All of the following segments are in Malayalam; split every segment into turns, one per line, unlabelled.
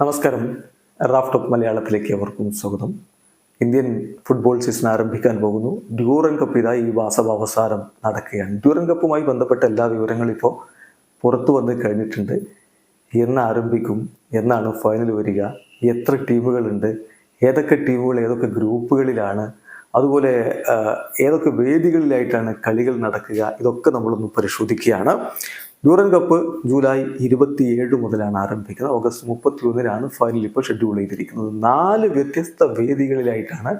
നമസ്കാരം. റാഫ് ടോപ്പ് മലയാളത്തിലേക്ക് അവർക്കും സ്വാഗതം. ഇന്ത്യൻ ഫുട്ബോൾ സീസൺ ആരംഭിക്കാൻ പോകുന്നു. ഡ്യൂറൻ കപ്പ് ഇതാ ഈ മാസം അവസാനം നടക്കുകയാണ്. ഡ്യൂറൻ കപ്പുമായി ബന്ധപ്പെട്ട എല്ലാ വിവരങ്ങളും ഇപ്പോൾ പുറത്തു വന്ന് കഴിഞ്ഞിട്ടുണ്ട്. എന്ന് ആരംഭിക്കും എന്നാണ് ഫൈനൽ വരിക. എത്ര ടീമുകളുണ്ട് ഏതൊക്കെ ടീമുകൾ ഏതൊക്കെ ഗ്രൂപ്പുകളിലാണ് അതുപോലെ ഏതൊക്കെ വേദികളിലായിട്ടാണ് കളികൾ നടക്കുക ഇതൊക്കെ നമ്മളൊന്ന് പരിശോധിക്കുകയാണ്. ഡ്യൂറൻ കപ്പ് ജൂലൈ ഇരുപത്തിയേഴ് മുതലാണ് ആരംഭിക്കുന്നത്. ഓഗസ്റ്റ് മുപ്പത്തി ഒന്നിനാണ് ഫൈനൽ ഇപ്പോൾ ഷെഡ്യൂൾ ചെയ്തിരിക്കുന്നത്. നാല് വ്യത്യസ്ത വേദികളിലായിട്ടാണ്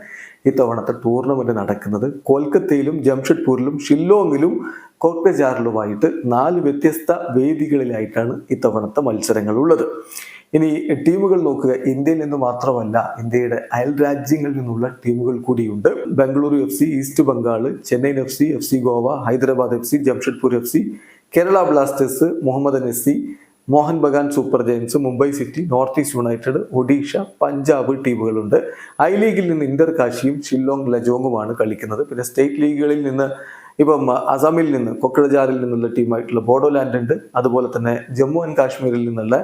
ഇത്തവണത്തെ ടൂർണമെന്റ് നടക്കുന്നത്. കൊൽക്കത്തയിലും ജംഷഡ്പൂരിലും ഷില്ലോങ്ങിലും കോക്ബജാറിലുമായിട്ട് നാല് വ്യത്യസ്ത വേദികളിലായിട്ടാണ് ഇത്തവണത്തെ മത്സരങ്ങൾ ഉള്ളത് ഇനി ടീമുകൾ നോക്കുക. ഇന്ത്യയിൽ നിന്ന് മാത്രമല്ല ഇന്ത്യയുടെ അയൽ രാജ്യങ്ങളിൽ നിന്നുള്ള ടീമുകൾ കൂടിയുണ്ട്. Bengaluru F C East Bengal Chennaiyin F C F C Goa Hyderabad F C Jamshedpur F C Kerala Blasters Muhammad നസി Mohun Bagan Super Giants Mumbai City North East United Odisha Punjab ടീമുകളുണ്ട്. I ലീഗിൽ നിന്ന് ഇന്റർ കാശിയും ഷില്ലോങ് ലജോങ്ങുമാണ് കളിക്കുന്നത്. പിന്നെ സ്റ്റേറ്റ് ലീഗുകളിൽ നിന്ന് ഇപ്പം അസാമിൽ നിന്ന് കൊക്കഴജാറിൽ നിന്നുള്ള ടീമായിട്ടുള്ള ബോഡോലാൻഡ് ഉണ്ട്. അതുപോലെ തന്നെ ജമ്മു ആൻഡ് കാശ്മീരിൽ നിന്നുള്ള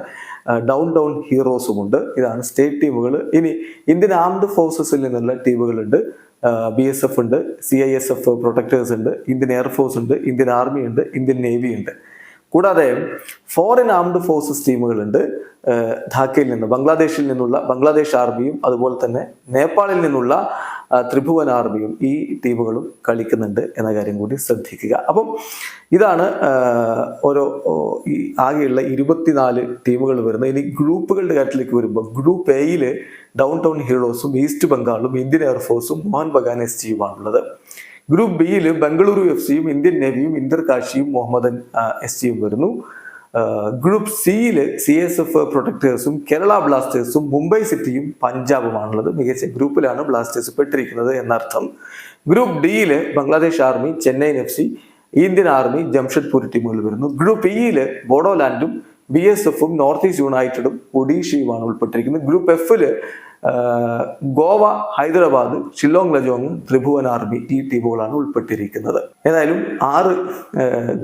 ഡൗൺ ടൗൺ ഹീറോസും ഉണ്ട്. ഇതാണ് സ്റ്റേറ്റ് ടീമുകൾ ഇനി ഇന്ത്യൻ ആംഡ് ഫോഴ്സസിൽ നിന്നുള്ള ടീമുകളുണ്ട്. ബി എസ് എഫ് ഉണ്ട് C I S F Protectors ഉണ്ട് ഇന്ത്യൻ എയർഫോഴ്സ് ഉണ്ട് ഇന്ത്യൻ ആർമി ഉണ്ട് ഇന്ത്യൻ നേവി ഉണ്ട്. കൂടാതെ ഫോറിൻ ആംഡ് ഫോഴ്സസ് ടീമുകളുണ്ട് ധാക്കയിൽ നിന്ന് ബംഗ്ലാദേശിൽ നിന്നുള്ള ബംഗ്ലാദേശ് ആർമിയും അതുപോലെ തന്നെ നേപ്പാളിൽ നിന്നുള്ള ത്രിഭുവൻ ആർമിയും ഈ ടീമുകളും കളിക്കുന്നുണ്ട് എന്ന കാര്യം കൂടി ശ്രദ്ധിക്കുക. അപ്പം ഇതാണ് ഓരോ ഈ ആകെയുള്ള ഇരുപത്തിനാല് ടീമുകൾ വരുന്നത്. ഇനി ഗ്രൂപ്പുകളുടെ കാര്യത്തിലേക്ക് വരുമ്പോൾ ഗ്രൂപ്പ് എയിൽ ഡൗൺ ടൗൺ ഹീറോസും ഈസ്റ്റ് ബംഗാളും ഇന്ത്യൻ എയർഫോഴ്സും മോഹൻ ബഗാൻ എസ് ഗ്രൂപ്പ് ബിയിൽ ബംഗളൂരു എഫ് സിയും ഇന്ത്യൻ നേവിയും ഇന്ദർ കാശിയും മുഹമ്മദൻ എസ് സിയും വരുന്നു. ഗ്രൂപ്പ് സിയിൽ സി എസ് എഫ് പ്രൊട്ടക്ടേഴ്സും കേരള ബ്ലാസ്റ്റേഴ്സും മുംബൈ സിറ്റിയും പഞ്ചാബുമാണുള്ളത് മികച്ച ഗ്രൂപ്പിലാണ് ബ്ലാസ്റ്റേഴ്സ് പെട്ടിരിക്കുന്നത് എന്നർത്ഥം. ഗ്രൂപ്പ് ഡിയിൽ Bangladesh Army Chennaiyin F C Indian Army Jamshedpur ടീമുകൾ വരുന്നു. ഗ്രൂപ്പ് ഇയിൽ ബോഡോലാൻഡും ബി എസ് എഫും നോർത്ത് ഈസ്റ്റ് യുണൈറ്റഡും ഒഡീഷയുമാണ് ഉൾപ്പെട്ടിരിക്കുന്നത്. ഗ്രൂപ്പ് എഫിൽ ഗോവ ഹൈദരാബാദ് ഷില്ലോങ് ലജോങ് ത്രിഭുവൻ ആർമി ഈ ടീമുകളാണ് ഉൾപ്പെട്ടിരിക്കുന്നത്. ഏതായാലും ആറ്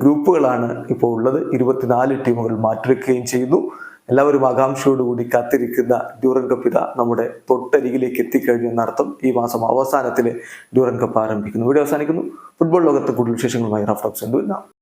ഗ്രൂപ്പുകളാണ് ഇപ്പോൾ ഉള്ളത്. ഇരുപത്തിനാല് ടീമുകൾ മാറ്റിവെക്കുകയും ചെയ്യുന്നു. എല്ലാവരും ആകാംക്ഷയോടുകൂടി കാത്തിരിക്കുന്ന ഡ്യൂറൻ കപ്പ് ഇതാ നമ്മുടെ തൊട്ടരികിലേക്ക് എത്തിക്കഴിഞ്ഞു എന്നർത്ഥം ഈ മാസം അവസാനത്തിൽ ഡ്യൂറൻ കപ്പ് ആരംഭിക്കുന്നു. ഇവിടെ അവസാനിക്കുന്നു. ഫുട്ബോൾ ലോകത്തെ കൂടുതൽ വിശേഷങ്ങളുമായി റഫ്ലക്സ് ഉണ്ട്